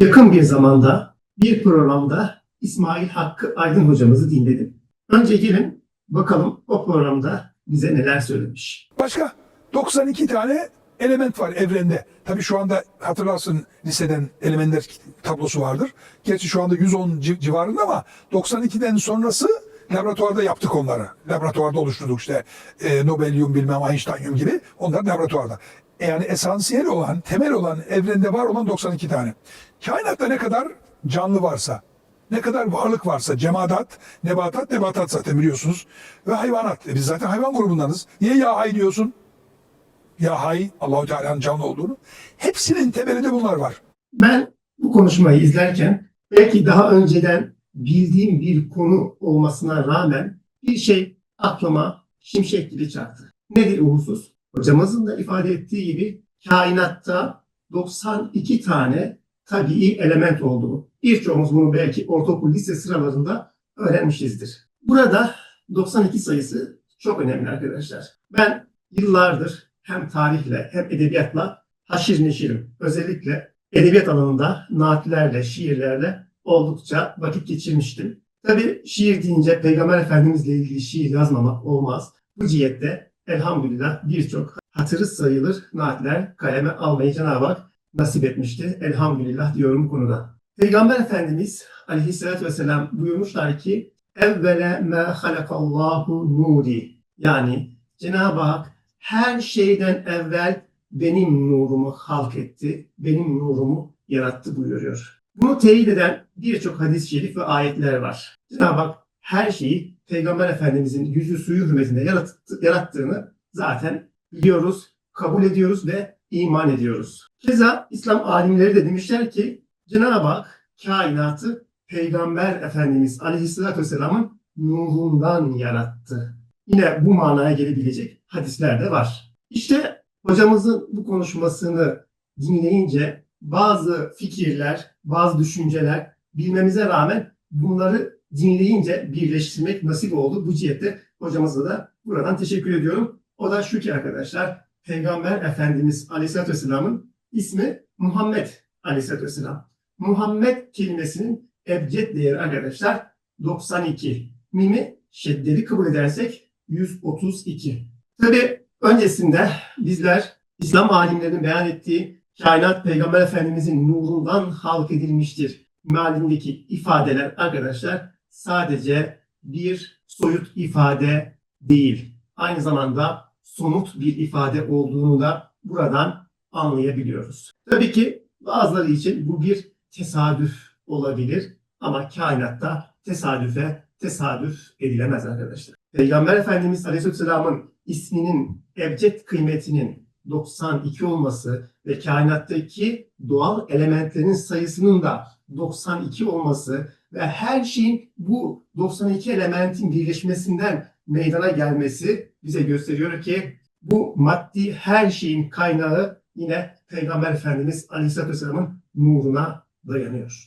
Yakın bir zamanda bir programda İsmail Hakkı Aydın hocamızı dinledim. Önce gelin bakalım o programda bize neler söylemiş. Başka 92 tane element var evrende. Tabii şu anda hatırlarsın liseden elementler tablosu vardır. Gerçi şu anda 110 ci- civarında ama 92'den sonrası laboratuvarda yaptık onları. Laboratuvarda oluşturduk işte e, Nobelyum bilmem Einstein'yum gibi. Onlar laboratuvarda. Yani esansiyel olan, temel olan evrende var olan 92 tane. Kainatta ne kadar canlı varsa, ne kadar varlık varsa, cemadat, nebatat, nebatat zaten biliyorsunuz. Ve hayvanat. E biz zaten hayvan grubundanız. Niye ya hay diyorsun? Ya hay, Allahu Teala'nın canlı olduğunu. Hepsinin temelinde bunlar var. Ben bu konuşmayı izlerken belki daha önceden bildiğim bir konu olmasına rağmen bir şey aklıma şimşek gibi çaktı. Nedir o husus? Hocamızın da ifade ettiği gibi kainatta 92 tane tabii element olduğunu. Birçoğumuz bunu belki ortaokul lise sıralarında öğrenmişizdir. Burada 92 sayısı çok önemli arkadaşlar. Ben yıllardır hem tarihle hem edebiyatla haşir neşirim. Özellikle edebiyat alanında naatlerle, şiirlerle oldukça vakit geçirmiştim. Tabi şiir deyince Peygamber Efendimizle ilgili şiir yazmamak olmaz. Bu cihette elhamdülillah birçok hatırı sayılır naatler kaleme almayı Cenab-ı Hak nasip etmişti. Elhamdülillah diyorum konuda. Peygamber Efendimiz aleyhissalatü vesselam buyurmuşlar ki evvele me halakallahu nuri yani Cenab-ı Hak her şeyden evvel benim nurumu halk etti, benim nurumu yarattı buyuruyor. Bunu teyit eden birçok hadis-i şerif ve ayetler var. Cenab-ı Hak her şeyi Peygamber Efendimizin yüzü suyu hürmetinde yarattı- yarattığını zaten biliyoruz, kabul ediyoruz ve iman ediyoruz. Keza İslam alimleri de demişler ki Cenab-ı Hak kainatı Peygamber Efendimiz Aleyhisselatü Vesselam'ın nurundan yarattı. Yine bu manaya gelebilecek hadisler de var. İşte hocamızın bu konuşmasını dinleyince bazı fikirler, bazı düşünceler bilmemize rağmen bunları dinleyince birleştirmek nasip oldu. Bu cihette hocamıza da buradan teşekkür ediyorum. O da şu ki arkadaşlar, Peygamber Efendimiz Aleyhisselatü Vesselam'ın ismi Muhammed Aleyhisselatü Vesselam. Muhammed kelimesinin ebced değeri arkadaşlar 92. Mimi şeddeli kabul edersek 132. Tabi öncesinde bizler İslam alimlerinin beyan ettiği kainat Peygamber Efendimizin nurundan halk edilmiştir. Mealindeki ifadeler arkadaşlar sadece bir soyut ifade değil. Aynı zamanda somut bir ifade olduğunu da buradan anlayabiliyoruz. Tabii ki bazıları için bu bir tesadüf olabilir ama kainatta tesadüfe tesadüf edilemez arkadaşlar. Peygamber Efendimiz Aleyhisselam'ın isminin ebced kıymetinin 92 olması ve kainattaki doğal elementlerin sayısının da 92 olması ve her şeyin bu 92 elementin birleşmesinden meydana gelmesi bize gösteriyor ki bu maddi her şeyin kaynağı yine Peygamber Efendimiz Aleyhisselatü Vesselam'ın nuruna dayanıyor.